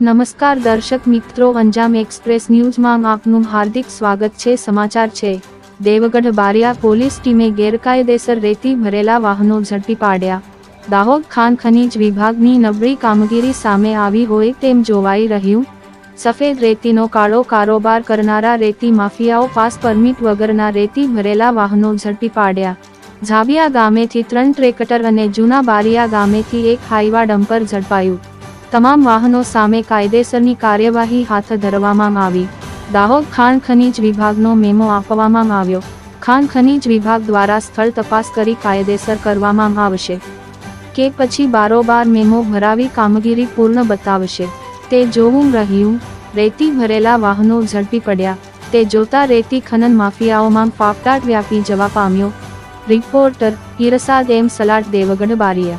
નમસ્કાર દર્શક મિત્રો, અંજામ એક્સપ્રેસ ન્યૂઝમાં આપનું હાર્દિક સ્વાગત છે. સમાચાર છે. દેવગઢ બારિયા પોલીસ ટીમે ગેરકાયદેસર રેતી ભરેલા વાહનો ઝડપી પાડ્યા. દાહોદ ખાન ખનીજ વિભાગની નબળી કામગીરી સામે આવી હોય તેમ જોવાઈ રહ્યું. સફેદ રેતીનો કાળો કારોબાર કરનારા રેતી માફિયાઓ પાસ પરમિટ વગરના રેતી ભરેલા વાહનો ઝડપી પાડ્યા. ઝાબિયા ગામેથી ત્રણ ટ્રેક્ટર અને જૂના બારિયા ગામેથી એક હાઈવા ડમ્પર ઝડપાયું. તમામ વાહનો સામે કાયદેસરની કાર્યવાહી હાથ ધરવામાં આવી. દાહોદ ખાણ ખનીજ વિભાગનો મેમો આપવામાં આવ્યો. ખાણ ખનીજ વિભાગ દ્વારા સ્થળ તપાસ કરી કાયદેસર કરવામાં આવશે. કે પછી બારોબાર મેમો ભરાવી કામગીરી પૂર્ણ બતાવશે. તે જોવું રહ્યું. રેતી ભરેલા વાહનો ઝડપી પડ્યા. તે જોતા રેતી ખનન માફિયાઓમાં ફાફડાટ વ્યાપી જવા પામ્યો. Reporter Irshad M Salat Devgadh Baria.